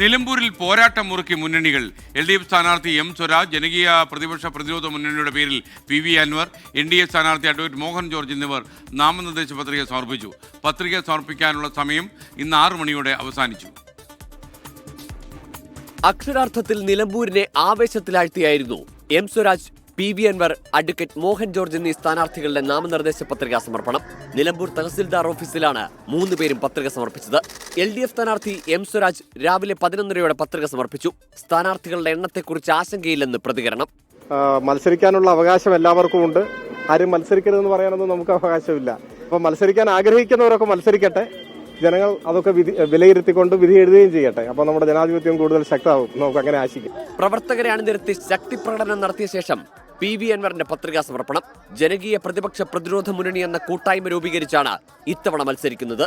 നിലമ്പൂരിൽ പോരാട്ടം മുറുക്കി മുന്നണികൾ. എൽ ഡി എഫ് സ്ഥാനാർത്ഥി എം സ്വരാജ് ജനകീയ പ്രതിപക്ഷ പ്രതിരോധ മുന്നണിയുടെ പേരിൽ P V Anwar N D A സ്ഥാനാർത്ഥി അഡ്വക്കേറ്റ് മോഹൻ ജോർജ് എന്നിവർ നാമനിർദ്ദേശ പത്രിക സമർപ്പിച്ചു. പത്രിക സമർപ്പിക്കാനുള്ള സമയം ഇന്ന് ആറു മണിയോടെ അവസാനിച്ചു. അക്ഷരാർത്ഥത്തിൽ നിലമ്പൂരിനെ ആവേശത്തിലാഴ്ത്തിയായിരുന്നു M Swaraj P V Anwar advocate Mohan George എന്നീ സ്ഥാനാർത്ഥികളുടെ നാമനിർദ്ദേശ പത്രികാ സമർപ്പണം. നിലമ്പൂർ തഹസിൽദാർ ഓഫീസിലാണ് മൂന്ന് പേരും പത്രിക സമർപ്പിച്ചത്. എൽ ഡി എഫ് സ്ഥാനാർത്ഥി എം സ്വരാജ് രാവിലെ പതിനൊന്നരയോടെ പത്രിക സമർപ്പിച്ചു. സ്ഥാനാർത്ഥികളുടെ എണ്ണത്തെക്കുറിച്ച് ആശങ്കയില്ലെന്ന് പ്രതികരണം. മത്സരിക്കാനുള്ള അവകാശം എല്ലാവർക്കും ഉണ്ട് ആരും മത്സരിക്കരുതെന്ന് പറയാനൊന്നും നമുക്ക് അവകാശമില്ല. അപ്പോൾ മത്സരിക്കാൻ ആഗ്രഹിക്കുന്നവരൊക്കെ മത്സരിക്കട്ടെ. ജനങ്ങൾ അതൊക്കെ വിധി വിലയിരുത്തിക്കൊണ്ട് വിധി എഴുതുകയും ചെയ്യട്ടെ. അപ്പോൾ നമ്മുടെ ജനാധിപത്യം കൂടുതൽ ശക്തമാകും. നമുക്ക് അങ്ങനെ ആശിക്കാം. പ്രവർത്തകരെ അണിനിരത്തി ശക്തി പ്രകടനം നടത്തിയ ശേഷം പി വി അൻവറിന്റെ പത്രികാ സമർപ്പണം. ജനകീയ പ്രതിപക്ഷ പ്രതിരോധ മുന്നണി എന്ന കൂട്ടായ്മ രൂപീകരിച്ചാണ് ഇത്തവണ മത്സരിക്കുന്നത്.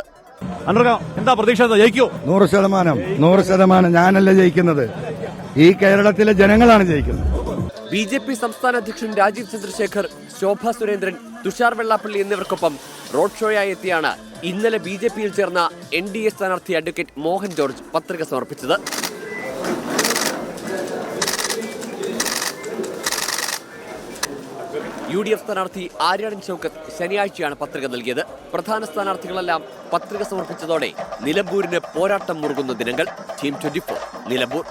എന്താ പ്രതീക്ഷ? ജയിക്കോ? നൂറ് ശതമാനം നൂറ് ശതമാനം ഞാനല്ല ജയിക്കുന്നത്. ഈ കേരളത്തിലെ ജനങ്ങളാണ് ജയിക്കുന്നത്. ബി ജെ പി സംസ്ഥാന അധ്യക്ഷൻ രാജീവ് ചന്ദ്രശേഖർ ശോഭ സുരേന്ദ്രൻ തുഷാർ വെള്ളാപ്പള്ളി എന്നിവർക്കൊപ്പം റോഡ് ഷോയായി എത്തിയാണ് ഇന്നലെ ബി ജെ പിയിൽ ചേർന്ന എൻ ഡി എ സ്ഥാനാർത്ഥി അഡ്വക്കേറ്റ് മോഹൻ ജോർജ് പത്രിക സമർപ്പിച്ചത്. യു ഡി എഫ് സ്ഥാനാർത്ഥി ആര്യാടൻ ചൌക്കത്ത് ശനിയാഴ്ചയാണ് പത്രിക നൽകിയത്. പ്രധാന സ്ഥാനാർത്ഥികളെല്ലാം പത്രിക സമർപ്പിച്ചതോടെ നിലമ്പൂരിന് പോരാട്ടം മുറുകുന്ന ദിനങ്ങൾ. Team twenty Nilambur.